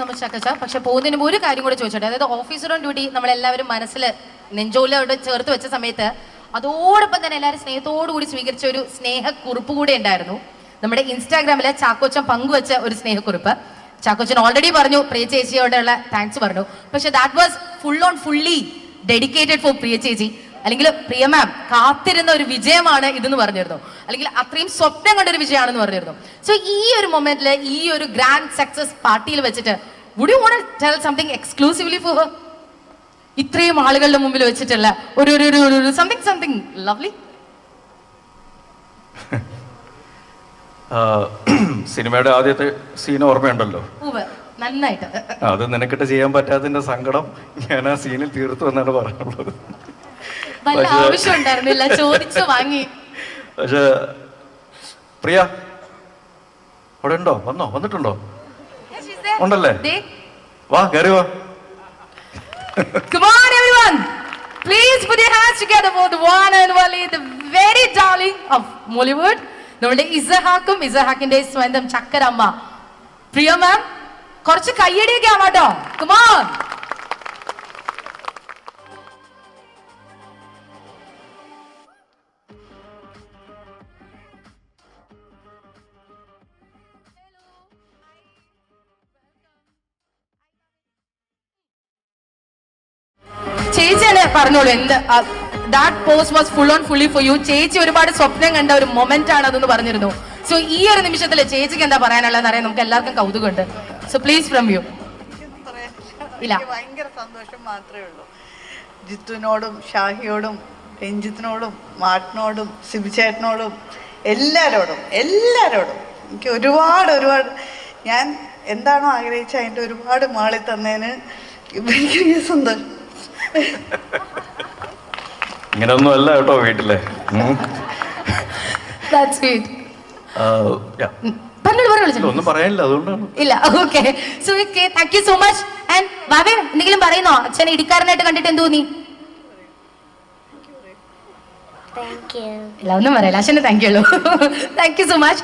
So അക്കച്ച പക്ഷെ പോകുന്നതിന് മുമ്പ് ഒരു കാര്യം കൂടെ ചോദിച്ചോട്ടെ. അതായത് ഓഫീസർ ഓൺ ഡ്യൂട്ടി നമ്മളെല്ലാവരും മനസ്സിൽ അവിടെ ചേർത്ത് വെച്ച സമയത്ത് അതോടൊപ്പം തന്നെ എല്ലാവരും സ്നേഹത്തോടു കൂടി സ്വീകരിച്ച ഒരു സ്നേഹക്കുറിപ്പ് കൂടെ ഉണ്ടായിരുന്നു. നമ്മുടെ ഇൻസ്റ്റാഗ്രാമിലെ ചാക്കോച്ചൻ പങ്കുവെച്ച ഒരു സ്നേഹക്കുറിപ്പ്. ചാക്കോച്ചൻ ഓൾറെഡി പറഞ്ഞു പ്രിയ ചേച്ചിയോടുള്ള താങ്ക്സ് പറഞ്ഞു. പക്ഷെ that was full on fully dedicated for Priya ചേച്ചി. അല്ലെങ്കിൽ പ്രിയ മാം കാത്തിരുന്ന ഒരു വിജയമാണ് ഇതെന്ന് പറഞ്ഞിരുന്നു. അല്ലെങ്കിൽ അത്രയും സ്വപ്നം കണ്ട ഒരു വിജയമാണെന്ന് പറഞ്ഞിരുന്നു. സോ ഈ ഒരു മൊമെന്റിൽ ഈ ഒരു ഗ്രാൻഡ് സക്സസ് പാർട്ടിയിൽ വെച്ചിട്ട് would you want tell something exclusively for ഇത്രയും ആളുകളുടെ മുമ്പിൽ വെച്ചിട്ടല്ല ഒരു ഒരു ഒരു സംതിങ് സംതിങ് ലവ്ലി സിനിമയുടെ ആദ്യത്തെ സീൻ ഓർമ്മയുണ്ടല്ലോ? നന്നായിട്ട്. അത് നിനക്കിട്ട് ചെയ്യാൻ പറ്റാത്തതിന്റെ സങ്കടം ഞാൻ ആ സീനിൽ തീർത്തു എന്നാണ് പറയാനുള്ളത്. വല്ല പക്ഷേ- ആവശ്യം ഉണ്ടായിരുന്നില്ല ചോദിച്ചു വാങ്ങി. പക്ഷെ പ്രിയ അവിടെ ഉണ്ടോ? വന്നോ? വന്നിട്ടുണ്ടോ? ഉണ്ടല്ലേ? വാ കയറി വാ. Come on, everyone! Please put your hands together for the one and only, the very darling of Mollywood. നമ്മുടെ ഇസഹാക്കും ഇസഹാക്കിന്റെ സ്വന്തം ചക്കരമ്മ. പ്രിയ മാം കുറച്ച് കയ്യടിയൊക്കെ ആവാട്ടോ. കുമാർ പറഞ്ഞോളൂ എന്ത് that post was full on fully for you ചേച്ചി ഒരുപാട് സ്വപ്നം കണ്ട ഒരു മൊമെന്റ് ആണ് അതെന്ന് പറഞ്ഞിരുന്നു. സോ ഈ ഒരു നിമിഷത്തിൽ ചേച്ചിക്ക് എന്താ പറയാനുള്ളതെന്ന് അറിയാൻ നമുക്ക് എല്ലാവർക്കും കൗതുകമുണ്ട്. സോ പ്ലീസ് ഫ്രം യു ഇല്ല. ഭയങ്കര സന്തോഷം മാത്രമേ ഉള്ളൂ. ജിത്തുവിനോടും ഷാഹിയോടും രഞ്ജിത്തിനോടും മാട്ടിനോടും സിബിചേട്ടനോടും എല്ലാരോടും എല്ലാരോടും എനിക്ക് ഒരുപാട് ഒരുപാട് ഞാൻ എന്താണോ ആഗ്രഹിച്ച അതിന്റെ ഒരുപാട് മാളി തന്നതിന് ഭയങ്കര സന്തോഷം. ഇങ്ങനെയൊന്നും അല്ല കേട്ടോ വീട്ടിലെ. ഒന്നും പറയാനില്ല അതുകൊണ്ടാണ്. ഇല്ല okay so okay thank you so much and ബാബേ എന്തെങ്കിലും പറയുന്നോ? അച്ഛനെ ഇടിക്കാരനായിട്ട് കണ്ടിട്ട് എന്ത് തോന്നി Thank you. ഇല്ല ഒന്നും പറയില്ല. അച്ഛനെ thank you thank you so much